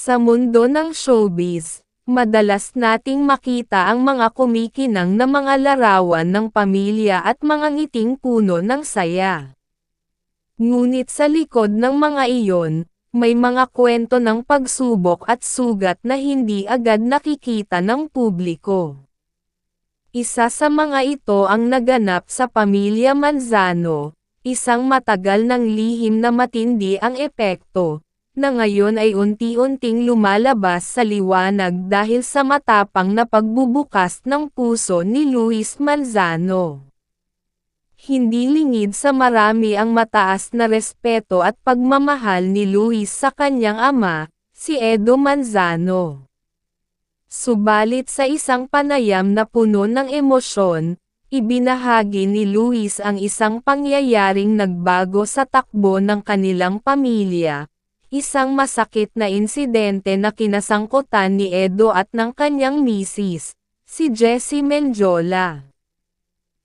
Sa mundo ng showbiz, madalas nating makita ang mga kumikinang na mga larawan ng pamilya at mga ngiting puno ng saya. Ngunit sa likod ng mga iyon, may mga kwento ng pagsubok at sugat na hindi agad nakikita ng publiko. Isa sa mga ito ang naganap sa pamilya Manzano, isang matagal ng lihim na matindi ang epekto, na ngayon ay unti-unting lumalabas sa liwanag dahil sa matapang na pagbubukas ng puso ni Luis Manzano. Hindi lingid sa marami ang mataas na respeto at pagmamahal ni Luis sa kanyang ama, si Edo Manzano. Subalit sa isang panayam na puno ng emosyon, ibinahagi ni Luis ang isang pangyayaring nagbago sa takbo ng kanilang pamilya, isang masakit na insidente na kinasangkutan ni Edo at ng kanyang misis, si Jessie Menjola.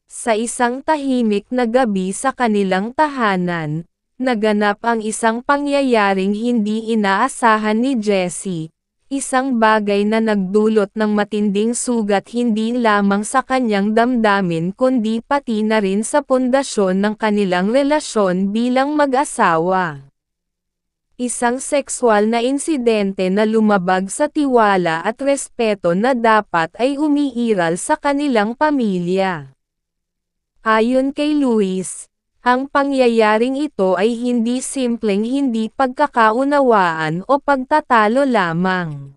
Sa isang tahimik na gabi sa kanilang tahanan, naganap ang isang pangyayaring hindi inaasahan ni Jessie, isang bagay na nagdulot ng matinding sugat hindi lamang sa kanyang damdamin kundi pati na rin sa pundasyon ng kanilang relasyon bilang mag-asawa. Isang sexual na insidente na lumabag sa tiwala at respeto na dapat ay umiiral sa kanilang pamilya. Ayon kay Luis, ang pangyayaring ito ay hindi simpleng hindi pagkakaunawaan o pagtatalo lamang.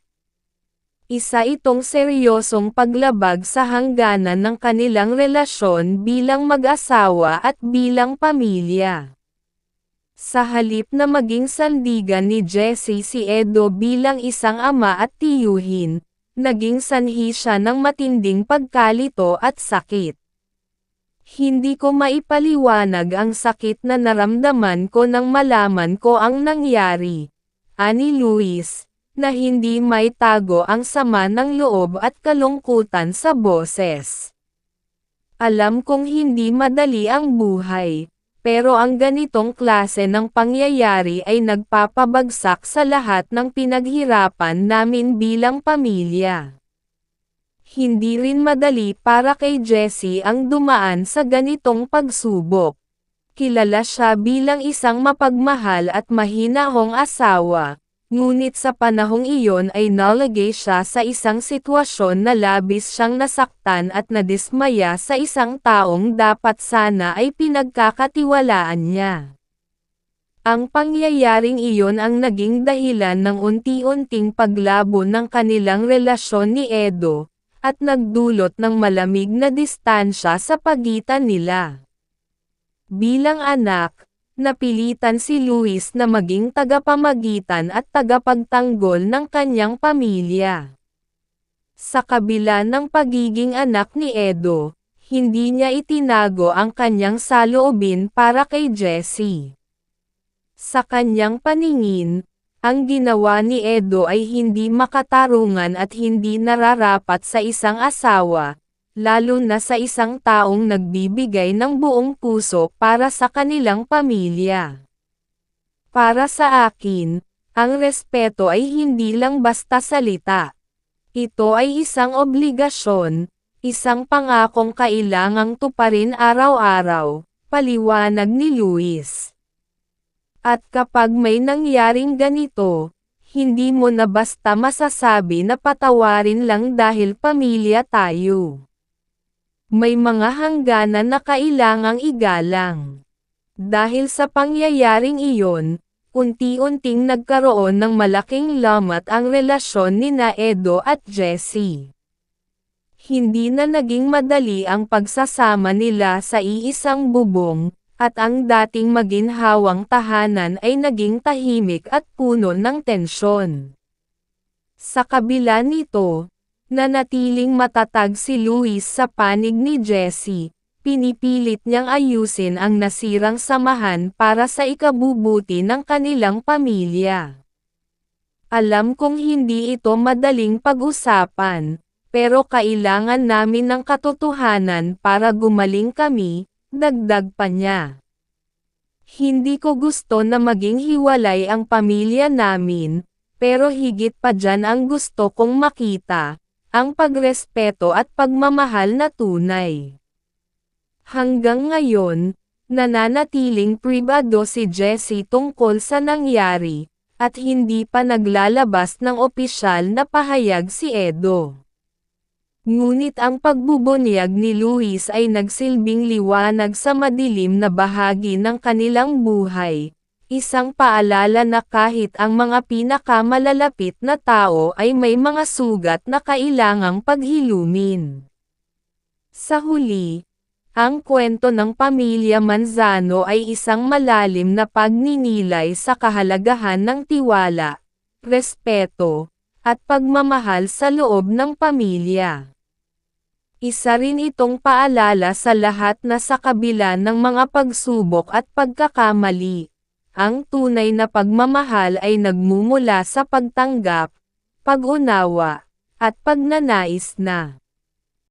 Isa itong seryosong paglabag sa hangganan ng kanilang relasyon bilang mag-asawa at bilang pamilya. Sa halip na maging sandigan ni Jessie si Edo bilang isang ama at tiyuhin, naging sanhi siya ng matinding pagkalito at sakit. Hindi ko maipaliwanag ang sakit na naramdaman ko nang malaman ko ang nangyari. Ani Luis, na hindi may tago ang sama ng loob at kalungkutan sa boses. Alam kong hindi madali ang buhay, pero ang ganitong klase ng pangyayari ay nagpapabagsak sa lahat ng pinaghirapan namin bilang pamilya. Hindi rin madali para kay Jessie ang dumaan sa ganitong pagsubok. Kilala siya bilang isang mapagmahal at mahinahong asawa, ngunit sa panahong iyon ay nalagay siya sa isang sitwasyon na labis siyang nasaktan at nadismaya sa isang taong dapat sana ay pinagkakatiwalaan niya. Ang pangyayaring iyon ang naging dahilan ng unti-unting paglabo ng kanilang relasyon ni Edo, at nagdulot ng malamig na distansya sa pagitan nila. Bilang anak, napilitan si Luis na maging tagapamagitan at tagapagtanggol ng kanyang pamilya. Sa kabila ng pagiging anak ni Edo, hindi niya itinago ang kanyang saloobin para kay Jessie. Sa kanyang paningin, ang ginawa ni Edo ay hindi makatarungan at hindi nararapat sa isang asawa, lalo na sa isang taong nagbibigay ng buong puso para sa kanilang pamilya. Para sa akin, ang respeto ay hindi lang basta salita. Ito ay isang obligasyon, isang pangakong kailangang tuparin araw-araw, paliwanag ni Luis. At kapag may nangyaring ganito, hindi mo na basta masasabi na patawarin lang dahil pamilya tayo. May mga hangganan na kailangang igalang. Dahil sa pangyayaring iyon, unti-unting nagkaroon ng malaking lamat ang relasyon ni na Edo at Jessie. Hindi na naging madali ang pagsasama nila sa iisang bubong, at ang dating maginhawang tahanan ay naging tahimik at puno ng tensyon. Sa kabila nito, nanatiling matatag si Luis sa panig ni Jessie, pinipilit niyang ayusin ang nasirang samahan para sa ikabubuti ng kanilang pamilya. Alam kong hindi ito madaling pag-usapan, pero kailangan namin ng katotohanan para gumaling kami, Dagdag pa niya. Hindi ko gusto na maging hiwalay ang pamilya namin, Pero higit pa dyan ang gusto kong makita, ang pagrespeto at pagmamahal na tunay. Hanggang ngayon, nananatiling pribado si Jessie tungkol sa nangyari, at hindi pa naglalabas ng opisyal na pahayag si Edo. Ngunit ang pagbubunyag ni Luis ay nagsilbing liwanag sa madilim na bahagi ng kanilang buhay, isang paalala na kahit ang mga pinakamalalapit na tao ay may mga sugat na kailangang paghilumin. Sa huli, ang kwento ng pamilya Manzano ay isang malalim na pagninilay sa kahalagahan ng tiwala, respeto, at pagmamahal sa loob ng pamilya. Isa rin itong paalala sa lahat na sa kabila ng mga pagsubok at pagkakamali, ang tunay na pagmamahal ay nagmumula sa pagtanggap, pag-unawa, at pagnanais na